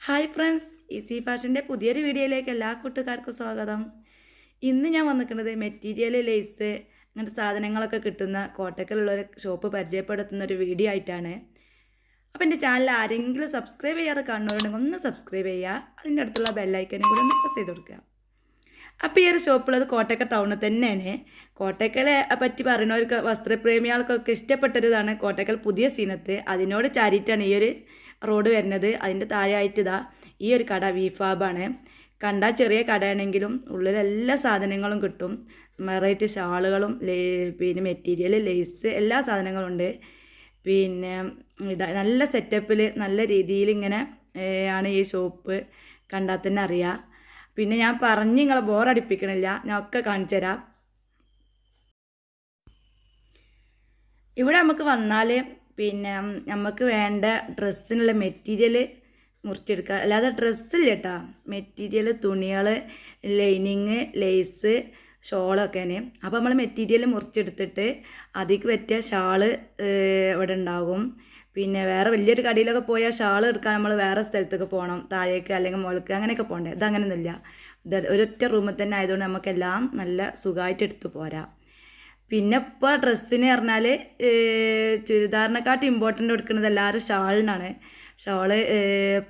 Hi friends easy ഫാഷന്റെ പുതിയൊരു വീഡിയോയിലേക്ക് എല്ലാ കൂട്ടുകാർക്കും സ്വാഗതം. ഇന്ന് ഞാൻ വന്നിരിക്കുന്നത് മെറ്റീരിയൽ ലേസ് അങ്ങനത്തെ സാധനങ്ങളൊക്കെ കിട്ടുന്ന കോട്ടക്കലുള്ള ഒരു ഷോപ്പ് പരിചയപ്പെടുത്തുന്ന ഒരു വീഡിയോ ആയിട്ടാണ്. അപ്പോൾ എന്റെ ചാനൽ ആരെങ്കിലും സബ്സ്ക്രൈബ് ചെയ്യാതെ കാണുന്നവരുണ്ടെങ്കിൽ ഒന്ന് സബ്സ്ക്രൈബ് ചെയ്യുക. അതിന്റെ അടുത്തുള്ള ബെല്ലൈക്കനും കൂടി ഒന്ന് പ്രസ് ചെയ്ത് കൊടുക്കുക. അപ്പോൾ ഈ ഒരു ഷോപ്പുള്ളത് കോട്ടയ്ക്ക ടൗണിൽ തന്നെയാണ്. കോട്ടയ്ക്കലെ പറ്റി പറയുന്നവർക്ക് വസ്ത്രപ്രേമികൾക്കൊക്കെ ഇഷ്ടപ്പെട്ടൊരിതാണ് കോട്ടയ്ക്കൽ പുതിയ സീനത്ത്. അതിനോട് ചാരിയിട്ടാണ് ഈ ഒരു റോഡ് വരുന്നത്. അതിന്റെ താഴെയായിട്ട് ഇതാ ഈ ഒരു കട വിഫാബാണ് കണ്ടാൽ ചെറിയ കടയാണെങ്കിലും ഉള്ളിൽ എല്ലാ സാധനങ്ങളും കിട്ടും. വെറൈറ്റി ഷാളുകളും പിന്നെ മെറ്റീരിയൽ ലേസ് എല്ലാ സാധനങ്ങളും ഉണ്ട്. പിന്നെ ഇതാ നല്ല സെറ്റപ്പിൽ നല്ല രീതിയിൽ ഇങ്ങനെ ആണ് ഈ ഷോപ്പ്. കണ്ടാൽ തന്നെ അറിയാം. പിന്നെ ഞാൻ പറഞ്ഞ് നിങ്ങളെ ബോറടിപ്പിക്കണില്ല ഞാൻ ഒക്കെ കാണിച്ചു തരാം. ഇവിടെ നമുക്ക് വന്നാൽ പിന്നെ നമുക്ക് വേണ്ട ഡ്രസ്സിനുള്ള മെറ്റീരിയൽ മുറിച്ചെടുക്കുക അല്ലാതെ ഡ്രസ്സില്ല കേട്ടോ മെറ്റീരിയൽ തുണികൾ ലൈനിങ് ലേസ് ഷോളൊക്കെയാണ് അപ്പോൾ നമ്മൾ മെറ്റീരിയൽ മുറിച്ചെടുത്തിട്ട് അതിക്ക് പറ്റിയ ഷാൾ ഇവിടെ ഉണ്ടാകും. പിന്നെ വേറെ വലിയൊരു കടയിലൊക്കെ പോയാൽ ഷാൾ എടുക്കാൻ നമ്മൾ വേറെ സ്ഥലത്തൊക്കെ പോകണം താഴേക്ക് അല്ലെങ്കിൽ മുകൾക്ക് അങ്ങനെയൊക്കെ പോകണ്ടേ ഇതങ്ങനെയൊന്നുമില്ല ഇത് ഒരൊറ്റ റൂമിൽ തന്നെ ആയതുകൊണ്ട് നമുക്കെല്ലാം നല്ല സുഖമായിട്ട് എടുത്തു പോരാ. പിന്നെ ഇപ്പോൾ ഡ്രസ്സിന് പറഞ്ഞാൽ ചുരിദാറിനെക്കാട്ടും ഇമ്പോർട്ടന്റ് കൊടുക്കുന്നത് എല്ലാവരും ഷാളിനാണ്. ഷാൾ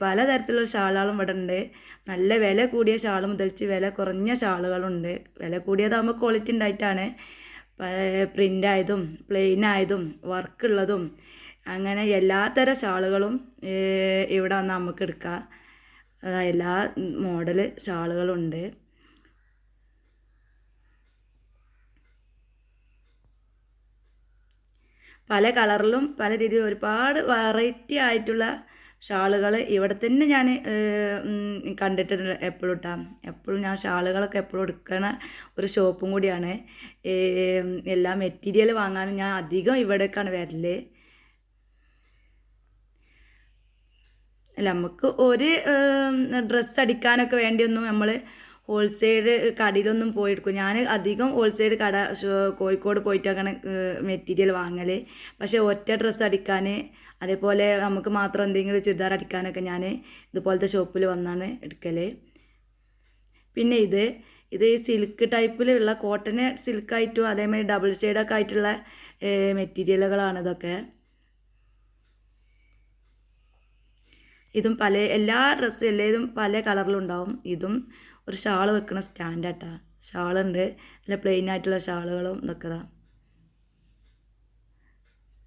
പലതരത്തിലുള്ള ഷാളുകളും ഇവിടെ ഉണ്ട് നല്ല വില കൂടിയ ഷാൾ മുതൽച്ച് വില കുറഞ്ഞ ഷാളുകളുണ്ട്. വില കൂടിയതാകുമ്പോൾ ക്വാളിറ്റി ഉണ്ടായിട്ടാണ് പ്രിന്റായതും പ്ലെയിൻ ആയതും വർക്കുള്ളതും അങ്ങനെ എല്ലാത്തരം ഷാളുകളും ഇവിടെ വന്ന് നമുക്ക് എടുക്കാം. എല്ലാ മോഡൽ ഷാളുകളുണ്ട്. പല കളറിലും പല രീതിയിൽ ഒരുപാട് വെറൈറ്റി ആയിട്ടുള്ള ഷാളുകൾ ഇവിടെ തന്നെ ഞാൻ കണ്ടിട്ടുണ്ട് എപ്പോഴും ഇട്ടാ എപ്പോഴും ഞാൻ ഷാളുകളൊക്കെ എപ്പോഴും എടുക്കണ ഒരു ഷോപ്പും കൂടിയാണ്. എല്ലാ മെറ്റീരിയൽ വാങ്ങാനും ഞാൻ അധികം ഇവിടേക്കാണ് വരൽ. നമുക്ക് ഒരു ഡ്രസ്സ് അടിക്കാനൊക്കെ വേണ്ടിയൊന്നും നമ്മൾ ഹോൾസെയിൽ കടയിലൊന്നും പോയി എടുക്കും ഞാൻ അധികം ഹോൾസെയിൽ കട കോഴിക്കോട് പോയിട്ടൊക്കെയാണ് മെറ്റീരിയൽ വാങ്ങൽ പക്ഷേ ഒറ്റ ഡ്രസ്സ് അടിക്കാൻ അതേപോലെ നമുക്ക് മാത്രം എന്തെങ്കിലും ചുരിദാർ അടിക്കാനൊക്കെ ഞാൻ ഇതുപോലത്തെ ഷോപ്പിൽ വന്നാണ് എടുക്കൽ പിന്നെ ഇത് ഇത് ഈ സിൽക്ക് ടൈപ്പിലുള്ള കോട്ടൺ സിൽക്കായിട്ടും അതേമാതിരി ഡബിൾ ഷെയ്ഡൊക്കെ ആയിട്ടുള്ള മെറ്റീരിയലുകളാണ് ഇതൊക്കെ. ഇതും പല എല്ലാ ഡ്രസ്സും എല്ലാതും പല കളറിലും ഉണ്ടാവും. ഇതും ഒരു ഷാൾ വെക്കണ സ്റ്റാൻഡാട്ടാ ഷാളുണ്ട് നല്ല പ്ലെയിൻ ആയിട്ടുള്ള ഷാളുകളും ഇതൊക്കെതാ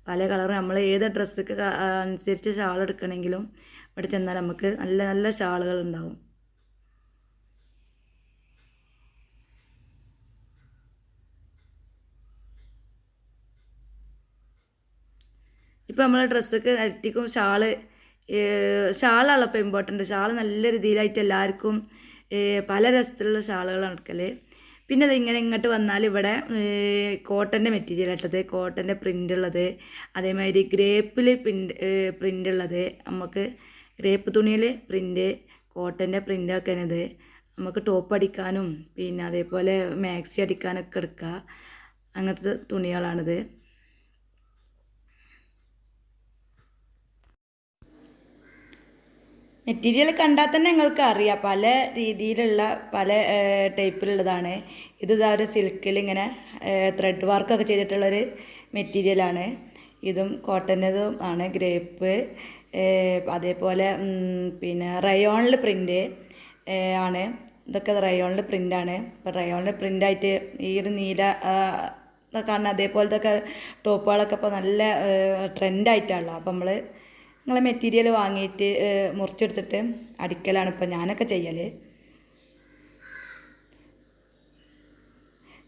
പല കളറും നമ്മൾ ഏത് ഡ്രസ്സൊക്കെ അനുസരിച്ച് ഷാൾ എടുക്കണമെങ്കിലും ഇവിടെ ചെന്നാൽ നമുക്ക് നല്ല നല്ല ഷാളുകൾ ഉണ്ടാവും. ഇപ്പം നമ്മൾ ഡ്രസ്സൊക്കെ അരട്ടിക്കും ഷാൾ ഷാളാണ് ഇപ്പോൾ ഇമ്പോർട്ടന്റ് ഷാൾ നല്ല രീതിയിലായിട്ട് എല്ലാവർക്കും പല രസത്തിലുള്ള ഷാളുകളാണ് എടുക്കൽ പിന്നെ അത് ഇങ്ങനെ ഇങ്ങോട്ട് വന്നാൽ ഇവിടെ കോട്ടന്റെ മെറ്റീരിയൽ ഇട്ടത് കോട്ടന്റെ പ്രിന്റ് ഉള്ളത് അതേമാതിരി ഗ്രേപ്പിൽ പ്രിന്റ് പ്രിന്റ് ഉള്ളത് നമുക്ക് ഗ്രേപ്പ് തുണിയിൽ പ്രിന്റ് കോട്ടന്റെ പ്രിന്റൊക്കെയാണ് ഇത് നമുക്ക് ടോപ്പ് അടിക്കാനും പിന്നെ അതേപോലെ മാക്സി അടിക്കാനൊക്കെ എടുക്കുക. അങ്ങനത്തെ തുണികളാണിത്. മെറ്റീരിയൽ കണ്ടാൽ തന്നെ നിങ്ങൾക്ക് അറിയാം. പല രീതിയിലുള്ള പല ടൈപ്പിലുള്ളതാണ് ഇത് ഇതാ ഒരു സിൽക്കിൽ ഇങ്ങനെ ത്രെഡ് വർക്കൊക്കെ ചെയ്തിട്ടുള്ളൊരു മെറ്റീരിയലാണ് ഇതും കോട്ടന്റെതും ആണ് ഗ്രേപ്പ് അതേപോലെ പിന്നെ റയോണിൽ പ്രിന്റ് ആണ്. ഇതൊക്കെ റയോണിൽ പ്രിന്റാണ് അപ്പോൾ റയോണിൽ പ്രിന്റായിട്ട് ഈ ഒരു നീല ഇതൊക്കെ കാണുന്ന അതേപോലത്തെ ഒക്കെ ടോപ്പുകളൊക്കെ ഇപ്പോൾ നല്ല ട്രെൻഡായിട്ടാണല്ലോ അപ്പോൾ നമ്മൾ നിങ്ങളെ മെറ്റീരിയൽ വാങ്ങിയിട്ട് മുറിച്ചെടുത്തിട്ട് അടിക്കലാണ് ഇപ്പം ഞാനൊക്കെ ചെയ്യൽ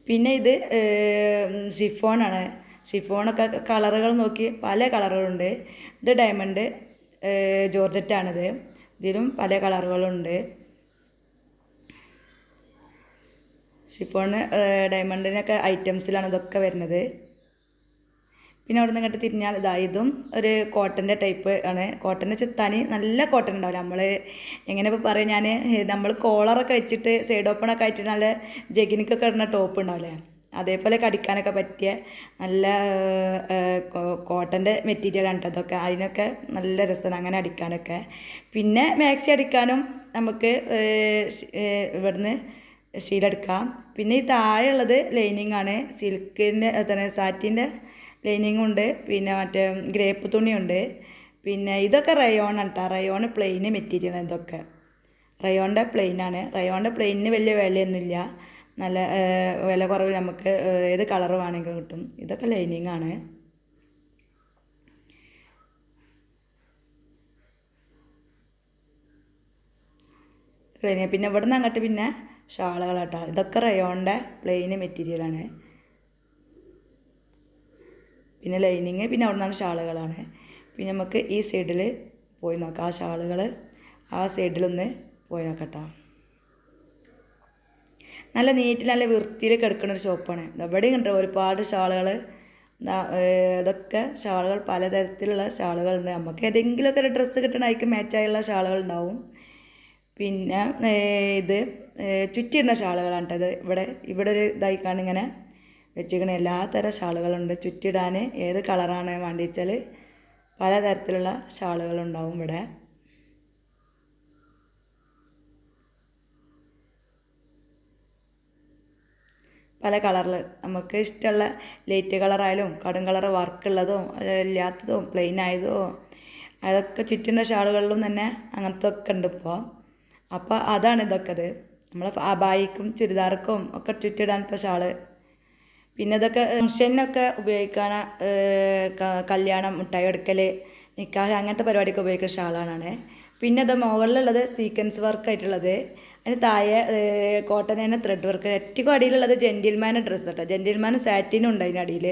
പിന്നെ ഇത് ഷിഫോണാണ് ഷിഫോണൊക്കെ കളറുകൾ നോക്കി പല കളറുകളുണ്ട്. ഇത് ഡയമണ്ട് ജോർജറ്റാണിത് ഇതിലും പല കളറുകളുണ്ട്. ഷിഫോണ് ഡയമണ്ടിനൊക്കെ ഐറ്റംസിലാണ് ഇതൊക്കെ വരുന്നത്. പിന്നെ അവിടെ നിന്ന് ഇങ്ങോട്ട് തിരിഞ്ഞാൽ ഇതാ ഇതും ഒരു കോട്ടന്റെ ടൈപ്പ് ആണ്. കോട്ടന്റെ തനി നല്ല കോട്ടൺ ഉണ്ടാവില്ല. നമ്മൾ എങ്ങനെ ഇപ്പോൾ പറയാം ഞാൻ നമ്മൾ കോളറൊക്കെ വെച്ചിട്ട് സൈഡ് ഓപ്പണൊക്കെ ആയിട്ട് നല്ല ജഗിനിക്കൊക്കെ ഇടുന്ന ടോപ്പ് ഉണ്ടാവില്ലേ? അതേപോലെ കടിക്കാനൊക്കെ പറ്റിയ നല്ല കോട്ടന്റെ മെറ്റീരിയലാണ് അതൊക്കെ. അതിനൊക്കെ നല്ല രസമാണ് അങ്ങനെ അടിക്കാനൊക്കെ. പിന്നെ മാക്സി അടിക്കാനും നമുക്ക് ഇവിടുന്ന് ശീലെടുക്കാം പിന്നെ ഈ താഴെയുള്ളത് ലൈനിങ് ആണ്. സിൽക്കിന്റെ തന്നെ സാറ്റിന്റെ ലൈനിങ്ങും ഉണ്ട് പിന്നെ മറ്റേ ഗ്രേപ്പ് തുണിയുണ്ട് പിന്നെ ഇതൊക്കെ റയോൺ കേട്ടോ റയോൺ പ്ലെയിൻ മെറ്റീരിയൽ ഇതൊക്കെ. റയോണിന്റെ പ്ലെയിനാണ് റയോണിന്റെ പ്ലെയിനിന് വലിയ വിലയൊന്നുമില്ല. നല്ല വില കുറവ് നമുക്ക് ഏത് കളർ വേണമെങ്കിലും കിട്ടും. ഇതൊക്കെ ലൈനിങ് ആണ്. പിന്നെ ഇവിടെ നിന്ന് അങ്ങോട്ട് പിന്നെ ഷാളുകളാട്ടോ. ഇതൊക്കെ റയോണിന്റെ പ്ലെയിൻ മെറ്റീരിയലാണ് പിന്നെ ലൈനിങ് പിന്നെ അവിടെ നിന്നാണ് ഷാളുകളാണ്. പിന്നെ നമുക്ക് ഈ സൈഡിൽ പോയി നോക്കാം. ആ ഷാളുകൾ ആ സൈഡിലൊന്ന് പോയി നോക്കട്ടോ. നല്ല നീറ്റിൽ നല്ല വൃത്തിയിൽ കിടക്കുന്ന ഒരു ഷോപ്പാണ് ഇവിടെ ഉണ്ട് ഒരുപാട് ഷാളുകൾ ഇതൊക്കെ ഷാളുകൾ പലതരത്തിലുള്ള ഷാളുകളുണ്ട്. നമുക്ക് ഏതെങ്കിലുമൊക്കെ ഒരു ഡ്രസ്സ് കിട്ടണ മാച്ച് മാച്ചായുള്ള ഷാളുകൾ ഉണ്ടാവും പിന്നെ ഇത് ചുറ്റിയിടുന്ന ഷാളുകളാണ് കേട്ടോ ഇത്. ഇവിടെ ഇവിടെ ഒരു ഇതായി കാണും ഇങ്ങനെ വെച്ചിരിക്കുന്ന എല്ലാ തരം ഷാളുകളുണ്ട്. ചുറ്റിടാൻ ഏത് കളറാണ് വേണ്ടി വെച്ചാൽ പലതരത്തിലുള്ള ഷാളുകളുണ്ടാവും ഇവിടെ. പല കളറിൽ നമുക്ക് ഇഷ്ടമുള്ള ലൈറ്റ് കളറായാലും കടും കളർ വർക്കുള്ളതും ഇല്ലാത്തതോ പ്ലെയിൻ ആയതോ അതൊക്കെ ചുറ്റുന്ന ഷാളുകളിലും തന്നെ അങ്ങനത്തെ ഒക്കെ ഉണ്ട് ഇപ്പോൾ. അപ്പോൾ അതാണ് ഇതൊക്കെ അത്. നമ്മൾ അബായിക്കും ചുരിദാർക്കും ഒക്കെ ചുറ്റിടാൻ ഇപ്പോൾ ഷാൾ പിന്നെ ഇതൊക്കെ ഫംഗ്ഷനൊക്കെ ഉപയോഗിക്കാൻ കല്യാണം മുട്ടായി എടുക്കൽ നിക്കാഹ് അങ്ങനത്തെ പരിപാടിക്ക് ഉപയോഗിക്കുന്ന ഷാളാണ് പിന്നെ ഇത് മുകളിലുള്ളത് സീക്വൻസ് വർക്ക് ആയിട്ടുള്ളത്. അതിന് താഴെ കോട്ടൺ തന്നെ ത്രെഡ് വർക്ക് ഏറ്റവും അടിയിലുള്ളത് ജെന്റിൽമാന്റെ ഡ്രസ്സ് കേട്ടോ ജെന്റിൽമാൻ സാറ്റിനും ഉണ്ട് അതിന്റെ അടിയിൽ.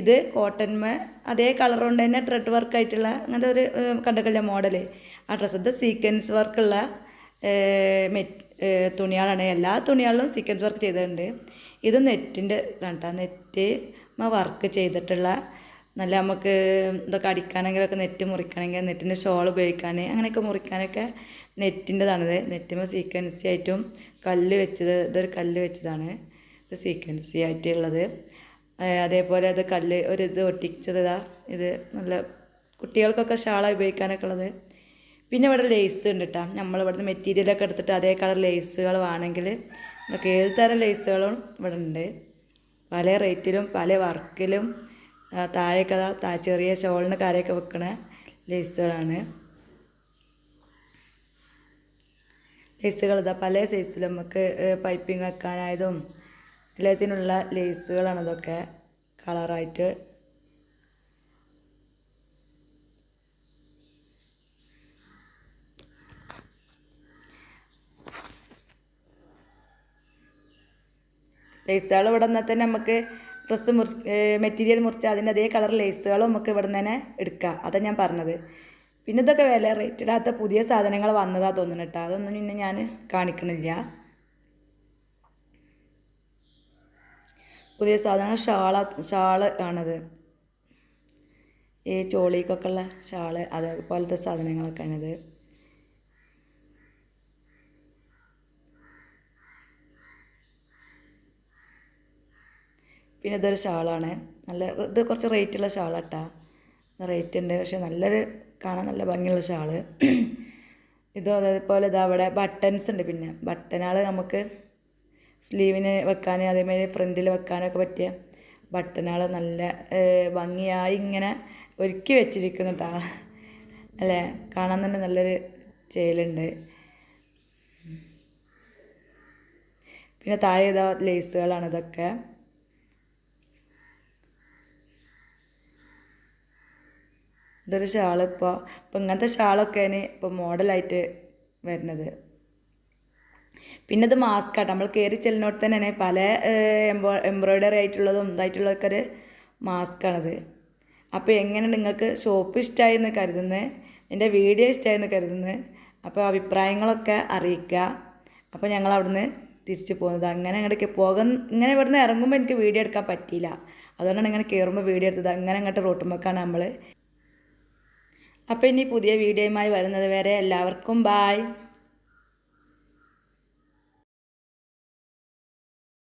ഇത് കോട്ടൺമേ അതേ കളർ കൊണ്ട് തന്നെ ത്രെഡ് വർക്ക് ആയിട്ടുള്ള അങ്ങനത്തെ ഒരു കണ്ടക്കല്ല മോഡൽ ആ ഡ്രസ്സ് ഇത് സീക്വൻസ് വർക്കുള്ള തുണികളാണ്. എല്ലാ തുണികളിലും സീക്വൻസ് വർക്ക് ചെയ്തിട്ടുണ്ട്. ഇത് നെറ്റിന്റെ കേട്ടോ നെറ്റ് വർക്ക് ചെയ്തിട്ടുള്ള നല്ല നമുക്ക് ഇതൊക്കെ അടിക്കാനെങ്കിലൊക്കെ നെറ്റ് മുറിക്കണമെങ്കിൽ നെറ്റിന്റെ ഷോൾ ഉപയോഗിക്കാൻ അങ്ങനെയൊക്കെ മുറിക്കാനൊക്കെ നെറ്റിന്റെതാണിത് നെറ്റുമ്പോൾ സീക്വൻസി ആയിട്ടും കല്ല് വെച്ചത് ഇതൊരു കല്ല് വെച്ചതാണ്. ഇത് സീക്വൻസി ആയിട്ടുള്ളത്. അതേപോലെ അത് കല്ല് ഒരു ഇത് ഒട്ടിച്ചത് ഇതാ. ഇത് നല്ല കുട്ടികൾക്കൊക്കെ ഷാള ഉപയോഗിക്കാനൊക്കെ ഉള്ളത്. പിന്നെ ഇവിടെ ലേസ് ഉണ്ട് കേട്ടോ നമ്മൾ ഇവിടുന്ന് മെറ്റീരിയലൊക്കെ എടുത്തിട്ട് അതേ കളർ ലേസുകൾ വേണമെങ്കിൽ നമുക്ക് ഏത് തരം ലേസുകളും ഇവിടെ ഉണ്ട്. പല റേറ്റിലും പല വർക്കിലും താഴേക്ക് താ ചെറിയ ഷോളിന് കരയൊക്കെ വെക്കണ ലേസുകളാണ് ലേസുകൾ ഇതാ പല സൈസിൽ നമുക്ക് പൈപ്പിംഗ് വെക്കാനായതും എല്ലാത്തിനുള്ള ലേസുകളാണ് ഇതൊക്കെ കളറായിട്ട് ലേസുകൾ ഇവിടെ തന്നെ നമുക്ക് ഡ്രസ്സ് മുറി മെറ്റീരിയൽ മുറിച്ച് അതിന്റെ അതേ കളർ ലേസുകളും നമുക്ക് ഇവിടെ നിന്ന് തന്നെ എടുക്കാം. അതാണ് ഞാൻ പറഞ്ഞത്. പിന്നെ ഇതൊക്കെ വില റേറ്റ് ഇടാത്ത പുതിയ സാധനങ്ങൾ വന്നതാണ് തോന്നുന്നു കേട്ടോ അതൊന്നും പിന്നെ ഞാൻ കാണിക്കണില്ല. പുതിയ സാധനങ്ങൾ ഷാള ഷാൾ ആണത്. ഈ ചോളിക്കൊക്കെ ഉള്ള ഷാൾ അതേപോലത്തെ സാധനങ്ങളൊക്കെയാണിത്. പിന്നെ ഇതൊരു ഷാളാണ്. നല്ല ഇത് കുറച്ച് റേറ്റുള്ള ഷാളാട്ടാ. റേറ്റ് ഉണ്ട് പക്ഷെ നല്ലൊരു കാണാൻ നല്ല ഭംഗിയുള്ള ഷാൾ. ഇതും അതേപോലെ ഇതാ അവിടെ ബട്ടൺസ് ഉണ്ട് പിന്നെ. ബട്ടനാൾ നമുക്ക് സ്ലീവിന് വെക്കാൻ അതേമാതിരി ഫ്രണ്ടിൽ വെക്കാനൊക്കെ പറ്റിയ ബട്ടനാൾ നല്ല ഭംഗിയായി ഇങ്ങനെ ഒരുക്കി വെച്ചിരിക്കുന്നു കേട്ടോ അല്ലേ? കാണാൻ തന്നെ നല്ലൊരു ചേലുണ്ട്. പിന്നെ താഴെ ഇതാ ലേസുകളാണ് ഇതൊക്കെ. ഇതൊരു ഷാളിപ്പോൾ ഇപ്പോൾ ഇങ്ങനത്തെ ഷാളൊക്കെയാണ് ഇപ്പോൾ മോഡലായിട്ട് വരുന്നത്. പിന്നെ ഇത് മാസ്ക് ആട്ടോ നമ്മൾ കയറി ചെല്ലിനോട് തന്നെയാണ് പല എംബ്രോ എംബ്രോയ്ഡറി ആയിട്ടുള്ളതും ഇതായിട്ടുള്ളതൊക്കെ ഒരു മാസ്കാണിത് അപ്പോൾ എങ്ങനെ നിങ്ങൾക്ക് ഷോപ്പ് ഇഷ്ടമായി എന്ന് കരുതുന്നത് എന്റെ വീഡിയോ ഇഷ്ടമായി എന്ന് കരുതുന്നത് അപ്പോൾ അഭിപ്രായങ്ങളൊക്കെ അറിയിക്കുക അപ്പോൾ ഞങ്ങൾ അവിടുന്ന് തിരിച്ചു പോകുന്നത്. അങ്ങനെ അങ്ങോട്ടേക്ക് പോകാൻ ഇങ്ങനെ ഇവിടുന്ന് ഇറങ്ങുമ്പോൾ എനിക്ക് വീഡിയോ എടുക്കാൻ പറ്റിയില്ല. അതുകൊണ്ടാണ് ഇങ്ങനെ കയറുമ്പോൾ വീഡിയോ എടുത്തത്. അങ്ങനെ അങ്ങോട്ട് റോട്ടുമ്പോക്കാണ് നമ്മൾ അപ്പോൾ ഇനി പുതിയ വീഡിയോയുമായി വരുന്നത് വരെ എല്ലാവർക്കും ബായ്